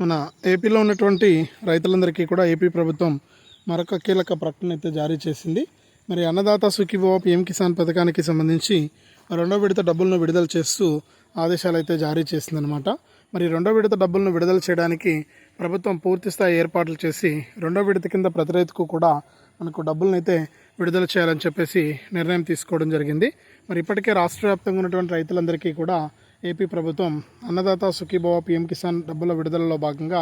మన ఏపీలో ఉన్నటువంటి రైతులందరికీ కూడా ఏపీ ప్రభుత్వం మరొక కీలక ప్రకటన అయితే జారీ చేసింది. మరి అన్నదాత సుఖీభవ పిఎం కిసాన్ పథకానికి సంబంధించి రెండో విడత డబ్బులను విడుదల చేస్తూ ఆదేశాలు అయితే జారీ చేసిందనమాట మరి రెండో విడత డబ్బులను విడుదల చేయడానికి ప్రభుత్వం పూర్తిస్థాయి ఏర్పాట్లు చేసి రెండో విడత కింద ప్రతి రైతుకు కూడా మనకు డబ్బులను అయితే విడుదల చేయాలని చెప్పేసి నిర్ణయం తీసుకోవడం జరిగింది. మరి ఇప్పటికే రాష్ట్ర వ్యాప్తంగా ఉన్నటువంటి రైతులందరికీ కూడా ఏపీ ప్రభుత్వం అన్నదాత సుఖీభవ పిఎం కిసాన్ డబ్బుల విడుదలలో భాగంగా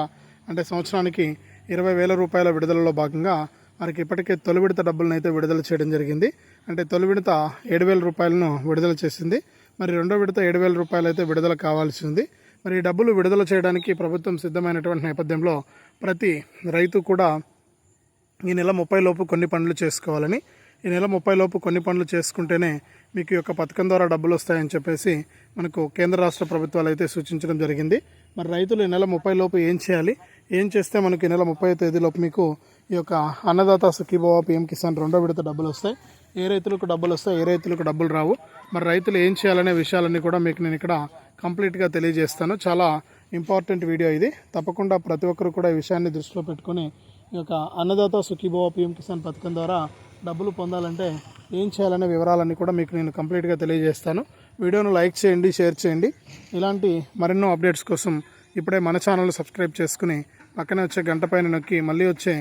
అంటే సంవత్సరానికి ఇరవై వేల రూపాయల విడుదలలో భాగంగా వారికి ఇప్పటికే తొలి విడత డబ్బులను అయితే విడుదల చేయడం జరిగింది. అంటే తొలి విడత ఏడు వేల రూపాయలను విడుదల చేసింది. మరి రెండో విడత ఏడు వేల రూపాయలు అయితే విడుదల కావాల్సి ఉంది. మరి ఈ డబ్బులు విడుదల చేయడానికి ప్రభుత్వం సిద్ధమైనటువంటి నేపథ్యంలో ప్రతి రైతు కూడా ఈ నెల ముప్పై లోపు కొన్ని పనులు చేసుకోవాలని ఈ నెల ముప్పై లోపు కొన్ని పనులు చేసుకుంటేనే మీకు ఈ యొక్క పథకం ద్వారా డబ్బులు వస్తాయని చెప్పేసి మనకు కేంద్ర రాష్ట్ర ప్రభుత్వాలు అయితే సూచించడం జరిగింది. మరి రైతులు ఈ నెల ముప్పై లోపు ఏం చేయాలి? ఏం చేస్తే మనకి ఈ నెల ముప్పై తేదీలోపు మీకు ఈ యొక్క అన్నదాత సుఖీభవ పిఎం కిసాన్ రెండో విడత డబ్బులు వస్తాయి. ఏ రైతులకు డబ్బులు వస్తాయి ఏ రైతులకు డబ్బులు రావు. మరి రైతులు ఏం చేయాలనే విషయాలన్నీ కూడా మీకు నేను ఇక్కడ కంప్లీట్గా తెలియజేస్తాను. చాలా ఇంపార్టెంట్ వీడియో ఇది. తప్పకుండా ప్రతి ఒక్కరు కూడా ఈ విషయాన్ని దృష్టిలో పెట్టుకొని ఈ యొక్క అన్నదాత సుఖీభవ పిఎం కిసాన్ పథకం ద్వారా డబ్బులు పొందాలంటే ఏం చేయాలనే వివరాలన్నీ కూడా మీకు నేను కంప్లీట్గా తెలియజేస్తాను. వీడియోను లైక్ చేయండి షేర్ చేయండి. ఇలాంటి మరెన్నో అప్డేట్స్ కోసం ఇప్పుడే మన ఛానల్ సబ్స్క్రైబ్ చేసుకుని పక్కనే వచ్చే గంట పైన నొక్కి మళ్ళీ వచ్చే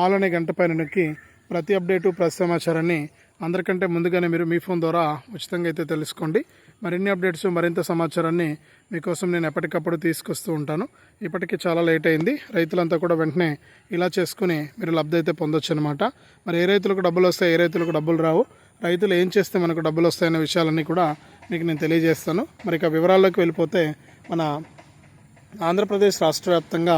ఆల్ అనే గంట పైన నొక్కి ప్రతి అప్డేటు ప్రతి సమాచారాన్ని అందరికంటే ముందుగానే మీరు మీ ఫోన్ ద్వారా ఉచితంగా అయితే తెలుసుకోండి. మరిన్ని అప్డేట్స్ మరింత సమాచారాన్ని మీకోసం నేను ఎప్పటికప్పుడు తీసుకొస్తూ ఉంటాను. ఇప్పటికీ చాలా లేట్ అయింది. రైతులంతా కూడా వెంటనే ఇలా చేసుకుని మీరు లబ్ధి అయితే పొందొచ్చు అనమాట మరి ఏ రైతులకు డబ్బులు వస్తాయి ఏ రైతులకు డబ్బులు రావు రైతులు ఏం చేస్తే మనకు డబ్బులు వస్తాయనే విషయాలన్నీ కూడా మీకు నేను తెలియజేస్తాను. మరి ఇక వివరాల్లోకి వెళ్ళిపోతే మన ఆంధ్రప్రదేశ్ రాష్ట్ర వ్యాప్తంగా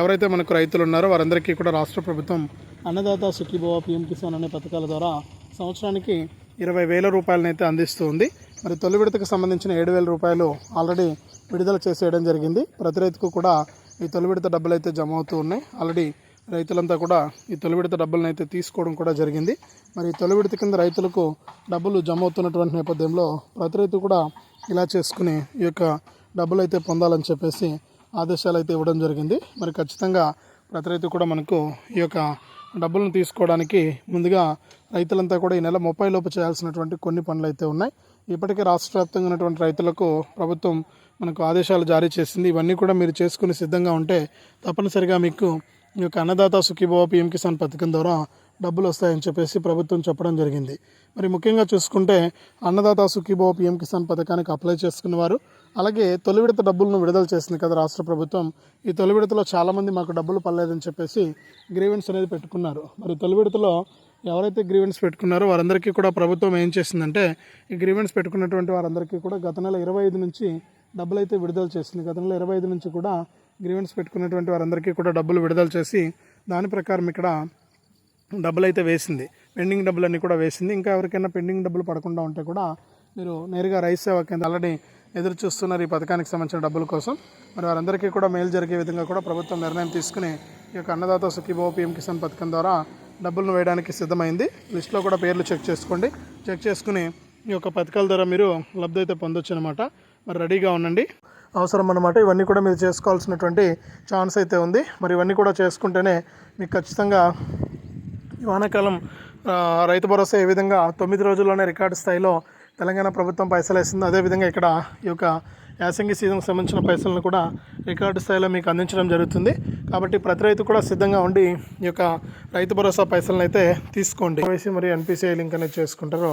ఎవరైతే మనకు రైతులు ఉన్నారో వారందరికీ కూడా రాష్ట్ర ప్రభుత్వం అన్నదాత సుఖీభవ పిఎం కిసాన్ అనే పథకాల ద్వారా సంవత్సరానికి ఇరవై వేల రూపాయలనైతే అందిస్తూ ఉంది. మరి తొలి విడతకు సంబంధించిన ఏడు వేల రూపాయలు ఆల్రెడీ విడుదల చేసేయడం జరిగింది. ప్రతి రైతుకు కూడా ఈ తొలి విడత డబ్బులు అయితే జమ అవుతూ ఉన్నాయి. ఆల్రెడీ రైతులంతా కూడా ఈ తొలి విడత డబ్బులను అయితే తీసుకోవడం కూడా జరిగింది. మరి తొలి విడత కింద రైతులకు డబ్బులు జమ అవుతున్నటువంటి నేపథ్యంలో ప్రతి రైతు కూడా ఇలా చేసుకుని ఈ యొక్క డబ్బులు అయితే పొందాలని చెప్పేసి ఆదేశాలు అయితే ఇవ్వడం జరిగింది. మరి ఖచ్చితంగా ప్రతి రైతు కూడా మనకు ఈ యొక్క డబ్బులను తీసుకోవడానికి ముందుగా రైతులంతా కూడా ఈ నెల ముప్పై లోపు చేయాల్సినటువంటి కొన్ని పనులు అయితే ఉన్నాయి. ఇప్పటికే రాష్ట్ర వ్యాప్తంగా ఉన్నటువంటి రైతులకు ప్రభుత్వం మనకు ఆదేశాలు జారీ చేసింది. ఇవన్నీ కూడా మీరు చేసుకుని సిద్ధంగా ఉంటే తప్పనిసరిగా మీకు ఈ యొక్క అన్నదాత సుఖీభవ పిఎం కిసాన్ పథకం ద్వారా డబ్బులు వస్తాయని చెప్పేసి ప్రభుత్వం చెప్పడం జరిగింది. మరి ముఖ్యంగా చూసుకుంటే అన్నదాత సుఖీభవ పిఎం కిసాన్ పథకానికి అప్లై చేసుకున్నవారు అలాగే తొలి విడత డబ్బులను విడుదల చేసింది కదా రాష్ట్ర ప్రభుత్వం. ఈ తొలి విడతలో చాలామంది మాకు డబ్బులు పడలేదని చెప్పేసి గ్రీవెన్స్ అనేది పెట్టుకున్నారు. మరి తొలి విడతలో ఎవరైతే గ్రీవెన్స్ పెట్టుకున్నారో వారందరికీ కూడా ప్రభుత్వం ఏం చేసిందంటే ఈ గ్రీవెన్స్ పెట్టుకున్నటువంటి వారందరికీ కూడా గత నెల ఇరవై ఐదు నుంచి డబ్బులు అయితే విడుదల చేసింది. గత నెల ఇరవై ఐదు నుంచి కూడా గ్రీవెన్స్ పెట్టుకున్నటువంటి వారందరికీ కూడా డబ్బులు విడుదల చేసి దాని ప్రకారం ఇక్కడ డబ్బులు అయితే వేసింది. పెండింగ్ డబ్బులన్నీ కూడా వేసింది. ఇంకా ఎవరికైనా పెండింగ్ డబ్బులు పడకుండా ఉంటే కూడా మీరు నేరుగా రైస్ సేవా కేంద్రం ఆల్రెడీ ఎదురు చూస్తున్నారు ఈ పథకానికి సంబంధించిన డబ్బుల కోసం. మరి వారందరికీ కూడా మేలు జరిగే విధంగా కూడా ప్రభుత్వం నిర్ణయం తీసుకుని ఈ యొక్క అన్నదాత సుఖీభో పిఎం కిసాన్ పథకం ద్వారా డబ్బులను వేయడానికి సిద్ధమైంది. లిస్ట్లో కూడా పేర్లు చెక్ చేసుకోండి. చెక్ చేసుకుని ఈ యొక్క పథకాల ద్వారా మీరు లబ్ధి అయితే పొందొచ్చు అనమాట మరి రెడీగా ఉండండి. అవసరం అన్నమాట. ఇవన్నీ కూడా మీరు చేసుకోవాల్సినటువంటి ఛాన్స్ అయితే ఉంది. మరి ఇవన్నీ కూడా చేసుకుంటేనే మీకు ఖచ్చితంగా వానాకాలం రైతు భరోసా ఏ విధంగా తొమ్మిది రోజుల్లోనే రికార్డు స్థాయిలో తెలంగాణ ప్రభుత్వం పైసలు వేసిందో అదేవిధంగా ఇక్కడ ఈ యొక్క యాసంగి సీజన్కి సంబంధించిన పైసలను కూడా రికార్డు స్థాయిలో మీకు అందించడం జరుగుతుంది. కాబట్టి ప్రతి రైతు కూడా సిద్ధంగా ఉండి ఈ యొక్క రైతు భరోసా పైసలను అయితే తీసుకోండి వేసి మరియు ఎన్పిసిఐ లింక్ అనేది చేసుకుంటారో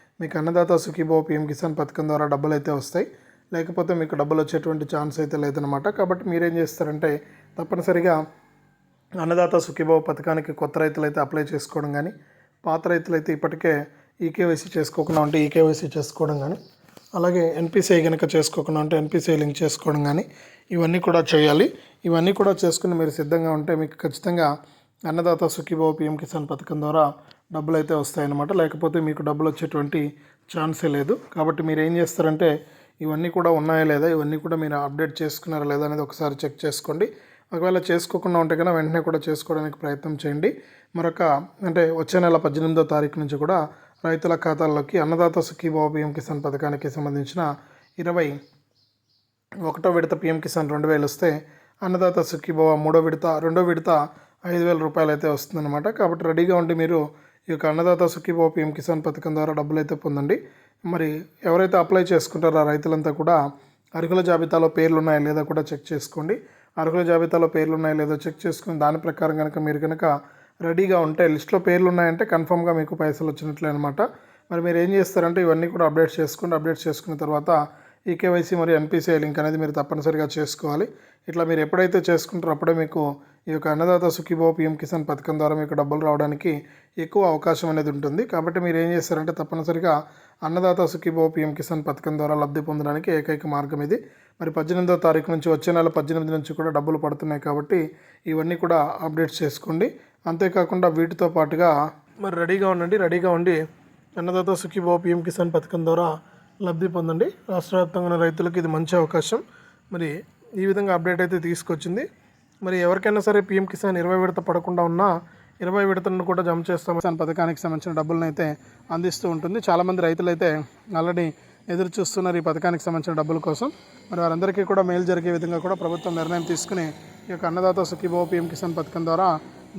మీకు అన్నదాత సుఖీభావ పిఎం కిసాన్ పథకం ద్వారా డబ్బులు అయితే వస్తాయి. లేకపోతే మీకు డబ్బులు వచ్చేటువంటి ఛాన్స్ అయితే లేదనమాట కాబట్టి మీరేం చేస్తారంటే తప్పనిసరిగా అన్నదాత సుఖీభావ పథకానికి కొత్త రైతులు అయితే అప్లై చేసుకోవడం కానీ పాత రైతులు అయితే ఇప్పటికే ఈకేవైసీ చేసుకోకుండా ఉంటే ఈకేవైసీ చేసుకోవడం కానీ అలాగే ఎన్పిసిఐ కనుక చేసుకోకుండా ఉంటే ఎన్పిసిఐ లింక్ చేసుకోవడం కానీ ఇవన్నీ కూడా చేయాలి. ఇవన్నీ కూడా చేసుకుని మీరు సిద్ధంగా ఉంటే మీకు ఖచ్చితంగా అన్నదాత సుఖీభావ పిఎం కిసాన్ పథకం ద్వారా డబ్బులు అయితే వస్తాయన్నమాట. లేకపోతే మీకు డబ్బులు వచ్చేటువంటి ఛాన్సే లేదు. కాబట్టి మీరు ఏం చేస్తారంటే ఇవన్నీ కూడా ఉన్నాయా లేదా ఇవన్నీ కూడా మీరు అప్డేట్ చేసుకున్నారా లేదా అనేది ఒకసారి చెక్ చేసుకోండి. ఒకవేళ చేసుకోకుండా ఉంటే కన్నా వెంటనే కూడా చేసుకోవడానికి ప్రయత్నం చేయండి. మరొక అంటే వచ్చే నెల పద్దెనిమిదో తారీఖు నుంచి కూడా రైతుల ఖాతాల్లోకి అన్నదాత సుఖీభావ పిఎం కిసాన్ పథకానికి సంబంధించిన ఇరవై ఒకటో విడత పిఎం కిసాన్ రెండు వేలు వస్తే అన్నదాత సుఖీభావ మూడో విడత రెండో విడత ఐదు వేల రూపాయలు అయితే వస్తుందన్నమాట. కాబట్టి రెడీగా ఉండి మీరు యొక్క అన్నదాత సుఖీభావ పిఎం కిసాన్ పథకం ద్వారా డబ్బులు అయితే పొందండి. మరి ఎవరైతే అప్లై చేసుకుంటారో ఆ రైతులంతా కూడా అర్హుల జాబితాలో పేర్లు ఉన్నాయా లేదా కూడా చెక్ చేసుకోండి. అర్హుల జాబితాలో పేర్లు ఉన్నాయా లేదో చెక్ చేసుకుని దాని ప్రకారం కనుక మీరు కనుక రెడీగా ఉంటే లిస్ట్లో పేర్లు ఉన్నాయంటే కన్ఫర్మ్గా మీకు పైసలు వచ్చినట్లే అనమాట మరి మీరు ఏం చేస్తారంటే ఇవన్నీ కూడా అప్డేట్ చేసుకోండి. అప్డేట్ చేసుకున్న తర్వాత ఈ కేవైసీ మరియు ఎన్పిసిఐ లింక్ అనేది మీరు తప్పనిసరిగా చేసుకోవాలి. ఇట్లా మీరు ఎప్పుడైతే చేసుకుంటారో అప్పుడే మీకు ఈ యొక్క అన్నదాత సుఖీభో పిఎం కిసాన్ పథకం ద్వారా మీకు డబ్బులు రావడానికి ఎక్కువ అవకాశం అనేది ఉంటుంది. కాబట్టి మీరు ఏం చేస్తారంటే తప్పనిసరిగా అన్నదాత సుఖీభో పిఎం కిసాన్ పథకం ద్వారా లబ్ధి పొందడానికి ఏకైక మార్గం ఇది. మరి పద్దెనిమిదో తారీఖు నుంచి వచ్చే నెల పద్దెనిమిది నుంచి కూడా డబ్బులు పడుతున్నాయి కాబట్టి ఇవన్నీ కూడా అప్డేట్ చేసుకోండి. అంతేకాకుండా వీటితో పాటుగా మరి రెడీగా ఉండండి. రెడీగా ఉండి అన్నదాత సుఖీభో పిఎం కిసాన్ పథకం ద్వారా లబ్ధి పొందండి. రాష్ట్ర వ్యాప్తంగా ఉన్న రైతులకు ఇది మంచి అవకాశం. మరి ఈ విధంగా అప్డేట్ అయితే తీసుకొచ్చింది. మరి ఎవరికైనా సరే పీఎం కిసాన్ ఇరవై విడత పడకుండా ఉన్నా ఇరవై విడతలను కూడా జమ చేస్తాం కిసాన్ పథకానికి సంబంధించిన డబ్బులను అయితే అందిస్తూ ఉంటుంది. చాలామంది రైతులు అయితే ఆల్రెడీ ఎదురు చూస్తున్నారు ఈ పథకానికి సంబంధించిన డబ్బుల కోసం. మరి వారందరికీ కూడా మేలు జరిగే విధంగా కూడా ప్రభుత్వం నిర్ణయం తీసుకుని ఈ యొక్క అన్నదాత సుఖీభావ పీఎం కిసాన్ పథకం ద్వారా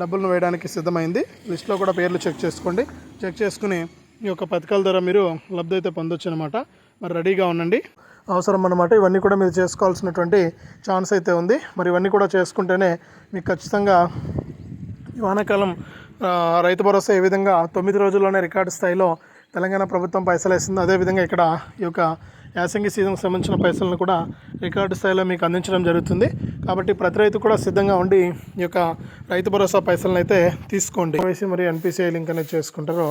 డబ్బులను వేయడానికి సిద్ధమైంది. లిస్ట్లో కూడా పేర్లు చెక్ చేసుకోండి. చెక్ చేసుకుని ఈ యొక్క పథకాల ద్వారా మీరు లబ్ధి అయితే పొందొచ్చు అనమాట మరి రెడీగా ఉండండి. అవసరం అన్నమాట. ఇవన్నీ కూడా మీరు చేసుకోవాల్సినటువంటి ఛాన్స్ అయితే ఉంది. మరి ఇవన్నీ కూడా చేసుకుంటేనే మీకు ఖచ్చితంగా వానాకాలం రైతు భరోసా ఏ విధంగా తొమ్మిది రోజుల్లోనే రికార్డు స్థాయిలో తెలంగాణ ప్రభుత్వం పైసలు వేసింది అదేవిధంగా ఇక్కడ ఈ యొక్క యాసంగి సీజన్కి సంబంధించిన పైసలను కూడా రికార్డు స్థాయిలో మీకు అందించడం జరుగుతుంది. కాబట్టి ప్రతి రైతు కూడా సిద్ధంగా ఉండి ఈ యొక్క రైతు భరోసా పైసలను అయితే తీసుకోండి. కేవైసీ మరి ఎన్పిసిఐ లింక్ అనేది చేసుకుంటారో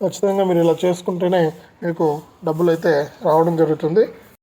ఖచ్చితంగా మీరు ఇలా చేసుకుంటేనే మీకు డబ్బులు అయితే రావడం జరుగుతుంది.